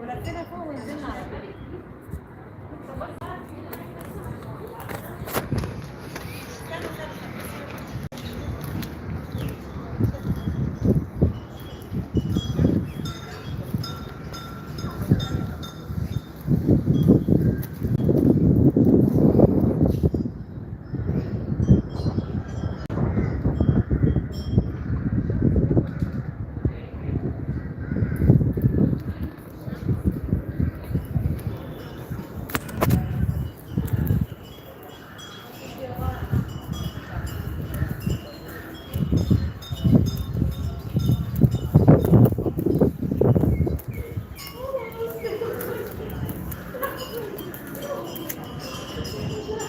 ولفينا فوق ونزلنا على الطريق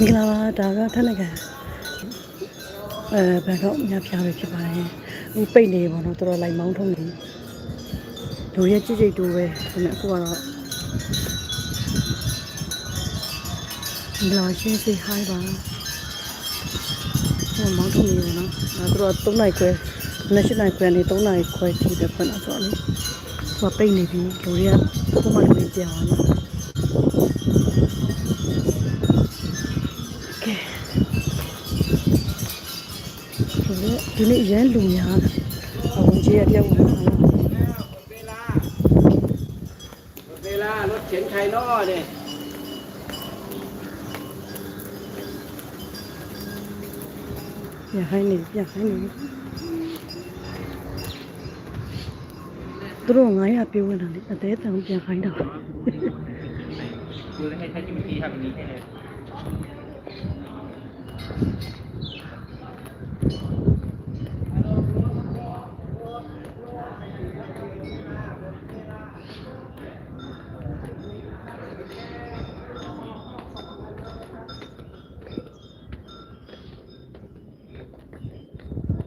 မင်္ဂလာပါဒါကထက်နိုင်ငံအဲဘန်ကောက်ညဖျားပဲဖြစ်ပါတယ်အခုပိတ်နေပါတော့တော်တော်လိုက်မောင်းထုံးနေလူရဲ့ကြိတ်ကြိတ်တူပဲဒါပေမဲ့အခုကတော့မင်္ဂလာရှင်းစေ hi ပါဟိုမောင်းထုံးနေပါတော့အဲသူတို့3နိုင်ခွဲနှစ်ရှစ်နိုင်ခွဲနေ3နိုင်ခွဲထိတဲ့ဖွင့်တော့ဆိုတော့လေသူကပိတ်နေပြီလူတွေကပုံမှန်လေးပြန်သွားတယ် ဒီနေ့ဒီနေ့ရမ်းလူများတယ်အဝင်ကြီးရတယောက်ဝင်လာတော့ เวลา เวลารถเข็นไข่นอเนี่ย ရဟိုင်းနေရဟိုင်းနေသူတို့900ပြေးဝင်လာတယ်အသေးတန်ပြန်ခိုင်းတော့ ดูให้ใช้ที่เมื่อกี้ทำอย่างนี้ให้เลย อืม ครับพี่แล้วครับ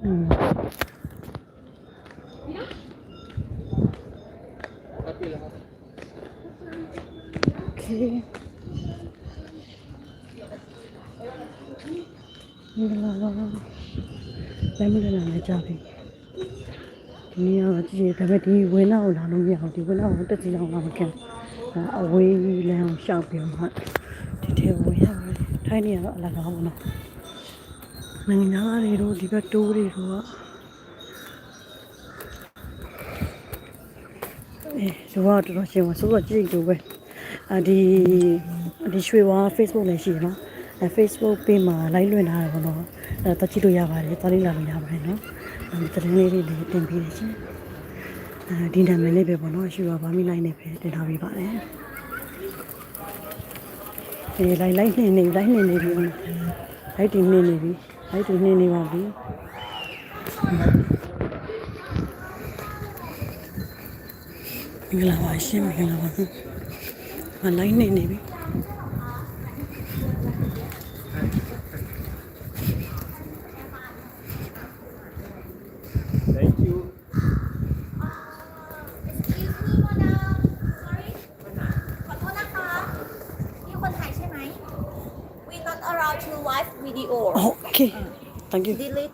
음. 오케이. မင်္ဂလာပါလည်းမင်္ဂလာလည်းကြာပြီဒီနေ့ကတော့ကြည့်ရဒါပေမဲ့ဒီဝင်းနာကိုလာလို့မရဘူးဒီဝင်းနာကိုတက်ကြည့်အောင်လာမကန်အဝေးလမ်းကိုရှောက်ပြီးမှဒီထဲဝင်ရပါတယ်ထိုင်းနေရတော့အလကားပေါ့နော်နိုင်ငံသားတွေတို့ဒီဘက်တိုးတွေတို့ကအဲဇောကတော်တော်ရှင်းပါဆိုတော့ကြည့်လို့ပဲအဒီဒီရွှေဝါ Facebook လည်းရှိတယ်နော်အဲ Facebook page မှာ live လွှင့်ထားတယ်ပေါ့နော်အဲတကြည့်လို့ရပါတယ်တော်လေးလာလို့ရပါတယ်နော်အဲဒီသတင်းလေးတွေလည်းတင်ပေးတယ်ချင်းအဲဒီနာမည်လေးပဲပေါ့နော်ရွှေဝါဗာမီ line နဲ့ပဲတင်ထားပေးပါတယ်အဲ live live နေနေ live နေနေပြီပေါ့နော် live တင်နေနေပြီ live တင်နေနေပါပြီမင်္ဂလာပါရှင်မင်္ဂလာပါမ live နေနေပြီ เค thank you. Delete